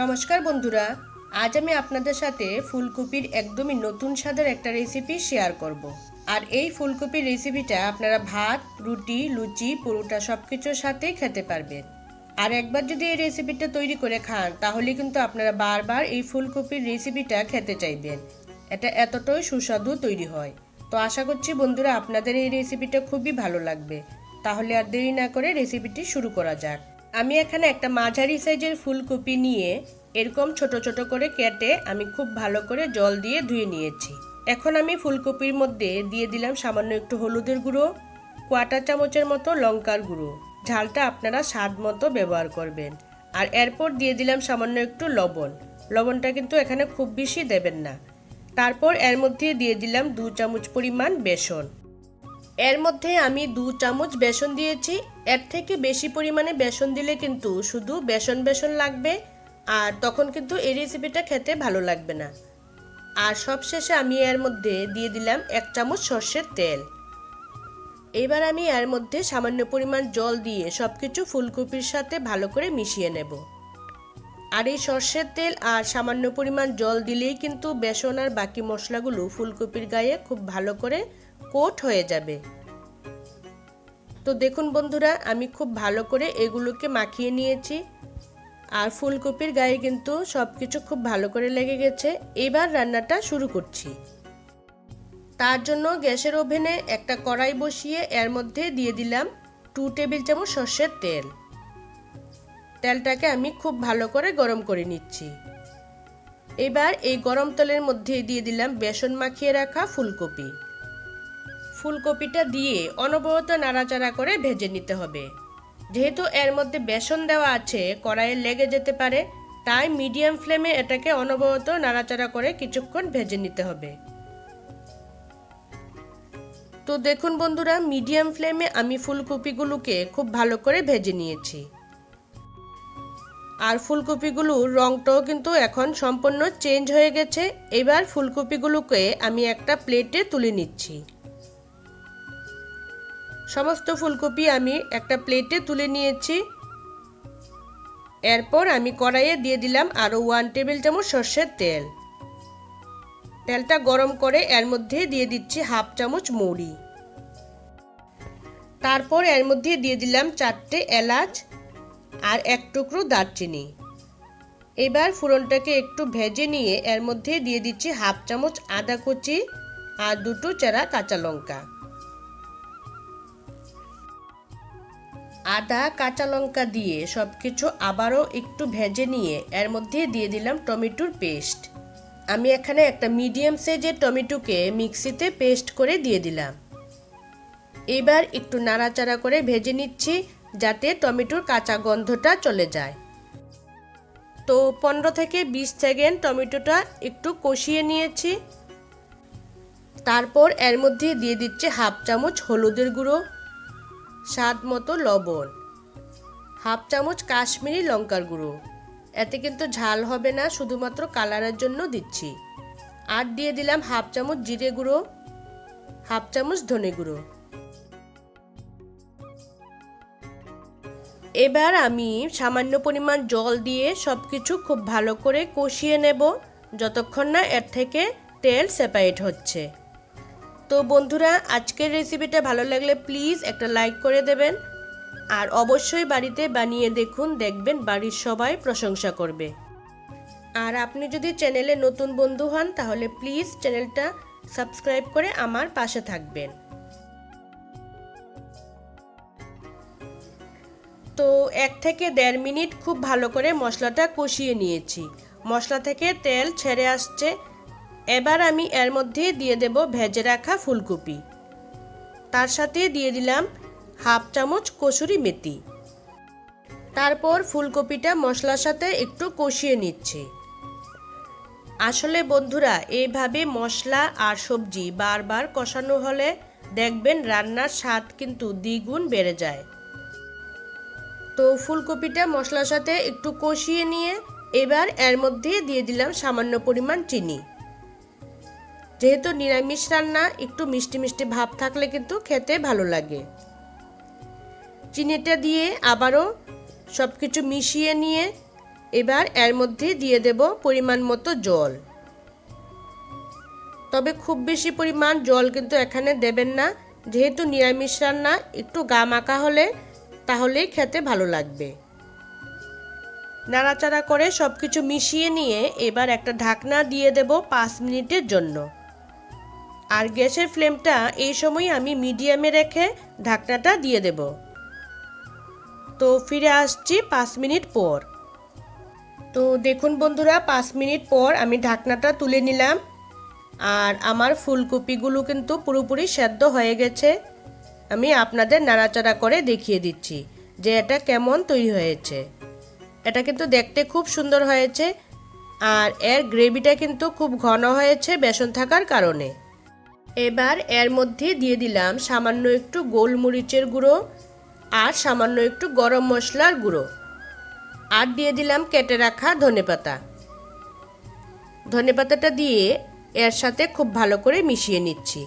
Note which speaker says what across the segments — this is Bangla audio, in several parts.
Speaker 1: নমস্কার বন্ধুরা, আজ আমি আপনাদের সাথে ফুলকপির একদমই নতুন স্বাদের একটা রেসিপি শেয়ার করব। আর এই ফুলকপির রেসিপিটা আপনারা ভাত, রুটি, লুচি, পরোটা সব কিছুর সাথেই খেতে পারবেন। আর একবার যদি এই রেসিপিটা তৈরি করে খান, তাহলে কিন্তু আপনারা বারবার এই ফুলকপির রেসিপিটা খেতে চাইবেন। এটা এতটাই সুস্বাদু তৈরি হয়। তো আশা করছি বন্ধুরা, আপনাদের এই রেসিপিটা খুবই ভালো লাগবে। তাহলে আর দেরি না করে রেসিপিটি শুরু করা যাক। আমি এখানে একটা মাঝারি সাইজের ফুলকপি নিয়ে এরকম ছোট ছোট করে কেটে আমি খুব ভালো করে জল দিয়ে ধুয়ে নিয়েছি। এখন আমি ফুলকপির মধ্যে দিয়ে দিলাম সামান্য একটু হলুদের গুঁড়ো, কোয়াটা চামচের মতো লঙ্কার গুঁড়ো। ঝালটা আপনারা স্বাদ মতো ব্যবহার করবেন। আর এরপর দিয়ে দিলাম সামান্য একটু লবণ। লবণটা কিন্তু এখানে খুব বেশি দেবেন না। তারপর এর মধ্যে দিয়ে দিলাম দু চামচ পরিমাণ বেসন। এর মধ্যে আমি দু চামচ বেসন দিয়েছি। এর থেকে বেশি পরিমাণে বেসন দিলে কিন্তু শুধু বেসন বেসন লাগবে, আর তখন কিন্তু এই রেসিপিটা খেতে ভালো লাগবে না। আর সবশেষে আমি এর মধ্যে দিয়ে দিলাম এক চামচ সর্ষের তেল। এবার আমি এর মধ্যে সামান্য পরিমাণ জল দিয়ে সব কিছু ফুলকপির সাথে ভালো করে মিশিয়ে নেব। আর এই সর্ষের তেল আর সামান্য পরিমাণ জল দিলেই কিন্তু বেসন আর বাকি মশলাগুলো ফুলকপির গায়ে খুব ভালো করে কোট হয়ে যাবে। তো দেখুন বন্ধুরা, আমি খুব ভালো করে এগুলোকে মাখিয়ে নিয়েছি। আর ফুলকপির গায়ে কিন্তু সব কিছু খুব ভালো করে লেগে গেছে। এবার রান্নাটা শুরু করছি। তার জন্য গ্যাসের ওভেনে একটা কড়াই বসিয়ে এর মধ্যে দিয়ে দিলাম টু টেবিল চামচ সর্ষের তেল। তেলটাকে আমি খুব ভালো করে গরম করে নিচ্ছি। এবার এই গরম তেলের মধ্যে দিয়ে দিলাম বেসন মাখিয়ে রাখা ফুলকপি। ফুলকপিটা দিয়ে অনবরত নাড়াচাড়া করে ভেজে নিতে হবে। যেহেতু এর মধ্যে বেসন দেওয়া আছে, কড়াইয়ে লেগে যেতে পারে, তাই মিডিয়াম ফ্লেমে এটাকে অনবরত নাড়াচাড়া করে কিছুক্ষণ ভেজে নিতে হবে। তো দেখুন বন্ধুরা, মিডিয়াম ফ্লেমে আমি ফুলকপিগুলোকে খুব ভালো করে ভেজে নিয়েছি। আর ফুলকপিগুলোর রংটাও কিন্তু এখন সম্পূর্ণ চেঞ্জ হয়ে গেছে। এবার ফুলকপিগুলোকে আমি একটা প্লেটে তুলে নিচ্ছি। সমস্ত ফুলকপি আমি একটা প্লেটে তুলে নিয়েছি। এরপর আমি কড়াইয়ে দিয়ে দিলাম আরও ওয়ান টেবিল চামচ সর্ষের তেল। তেলটা গরম করে এর মধ্যে দিয়ে দিচ্ছি হাফ চামচ মৌরি। তারপর এর মধ্যে দিয়ে দিলাম চারটে এলাচ আর এক টুকরো দারচিনি। এবার ফুরনটাকে একটু ভেজে নিয়ে এর মধ্যে দিয়ে দিচ্ছি হাফ চামচ আদা কুচি আর দুটো চেরা কাঁচা লঙ্কা। আদা, কাঁচা লঙ্কা দিয়ে সব কিছু আবারও একটু ভেজে নিয়ে এর মধ্যে দিয়ে দিলাম টমেটোর পেস্ট। আমি এখানে একটা মিডিয়াম সাইজের টমেটোকে মিক্সিতে পেস্ট করে দিয়ে দিলাম। এবার একটু নাড়াচাড়া করে ভেজে নিচ্ছি যাতে টমেটোর কাঁচা গন্ধটা চলে যায়। তো পনেরো থেকে বিশ সেকেন্ড টমেটোটা একটু কষিয়ে নিয়েছি। তারপর এর মধ্যে দিয়ে দিচ্ছে হাফ চামচ হলুদের গুঁড়ো। স্বাদ মতো লবণ। হাফ চামচ কাশ্মীরি লঙ্কার গুঁড়ো। এতে কিন্তু ঝাল হবে না, শুধুমাত্র কালারের জন্য দিচ্ছি। আর দিয়ে দিলাম হাফ চামচ জিরে গুঁড়ো, হাফ চামচ ধনে গুঁড়ো। এবার আমি সামান্য পরিমাণ জল দিয়ে সব কিছু খুব ভালো করে কষিয়ে নেব, যতক্ষণ না এর থেকে তেল সেপারেট হচ্ছে। তো বন্ধুরা, আজকের রেসিপিটা ভালো লাগলে প্লিজ একটা লাইক করে দেবেন। আর অবশ্যই বাড়িতে বানিয়ে দেখুন, দেখবেন বাড়ির সবাই প্রশংসা করবে। আর আপনি যদি চ্যানেলে নতুন বন্ধু হন, তাহলে প্লিজ চ্যানেলটা সাবস্ক্রাইব করে আমার পাশে থাকবেন। তো এক থেকে দেড় মিনিট খুব ভালো করে মশলাটা কষিয়ে নিয়েছি। মশলা থেকে তেল ছেড়ে আসছে। এবার আমি এর মধ্যে দিয়ে দেব ভেজে রাখা ফুলকপি। তার সাথে দিয়ে দিলাম হাফ চামচ কসুরি মেথি। তারপর ফুলকপিটা মশলার সাথে একটু কষিয়ে নিচ্ছি। আসলে বন্ধুরা, এইভাবে মশলা আর সবজি বারবার কষানো হলে দেখবেন রান্নার স্বাদ কিন্তু দ্বিগুণ বেড়ে যায়। তো ফুলকপিটা মশলার সাথে একটু কষিয়ে নিয়ে এবার এর মধ্যে দিয়ে দিলাম সামান্য পরিমাণ চিনি। যেহেতু নিরামিষ রান্না, একটু মিষ্টি মিষ্টি ভাব থাকলে কিন্তু খেতে ভালো লাগে। চিনিটা দিয়ে আবারও সব কিছু মিশিয়ে নিয়ে এবার এর মধ্যে দিয়ে দেব পরিমাণ মতো জল। তবে খুব বেশি পরিমাণ জল কিন্তু এখানে দেবেন না। যেহেতু নিরামিষ রান্না, একটু গা মাখা হলে তাহলেই খেতে ভালো লাগবে। নাড়াচাড়া করে সব কিছু মিশিয়ে নিয়ে এবার একটা ঢাকনা দিয়ে দেব পাঁচ মিনিটের জন্য। আর গ্যাসের ফ্লেমটা এই সময় আমি মিডিয়ামে রেখে ঢাকনাটা দিয়ে দেব। তো ফিরে আসছি পাঁচ মিনিট পর। তো দেখুন বন্ধুরা, পাঁচ মিনিট পর আমি ঢাকনাটা তুলে নিলাম। আর আমার ফুলকপিগুলো কিন্তু পুরোপুরি সেদ্ধ হয়ে গেছে। আমি আপনাদের নাড়াচাড়া করে দেখিয়ে দিচ্ছি যে এটা কেমন তৈরি হয়েছে। এটা কিন্তু দেখতে খুব সুন্দর হয়েছে। আর এর গ্রেভিটা কিন্তু খুব ঘন হয়েছে বেসন থাকার কারণে। এবার এর মধ্যে দিয়ে দিলাম সামান্য একটু গোলমরিচের গুঁড়ো আর সামান্য একটু গরম মশলার গুঁড়ো। আর দিয়ে দিলাম কেটে রাখা ধনেপাতা ধনেপাতাটা দিয়ে এর সাথে খুব ভালো করে মিশিয়ে নিচ্ছি।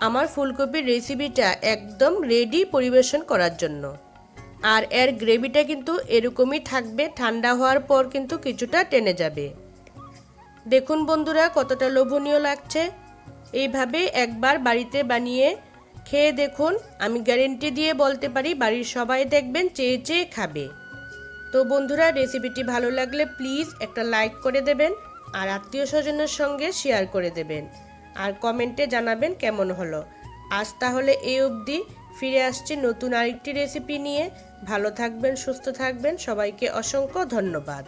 Speaker 1: আমার ফুলকপির রেসিপিটা একদম রেডি পরিবেশন করার জন্য। আর এর গ্রেভিটা কিন্তু এরকমই থাকবে, ঠান্ডা হওয়ার পর কিন্তু কিছুটা টেনে যাবে। দেখুন বন্ধুরা কতটা লোভনীয় লাগছে। এইভাবে একবার বাড়িতে বানিয়ে খেয়ে দেখুন। আমি গ্যারেন্টি দিয়ে বলতে পারি, বাড়ির সবাই দেখবেন, চেয়ে চেয়ে খাবে। তো বন্ধুরা, রেসিপিটি ভালো লাগলে প্লিজ একটা লাইক করে দেবেন, আর আত্মীয় স্বজনের সঙ্গে শেয়ার করে দেবেন, আর কমেন্টে জানাবেন কেমন হলো। আজ তাহলে এই অবধি, ফিরে আসছি নতুন আরেকটি রেসিপি নিয়ে। ভালো থাকবেন, সুস্থ থাকবেন, সবাইকে অসংখ্য ধন্যবাদ।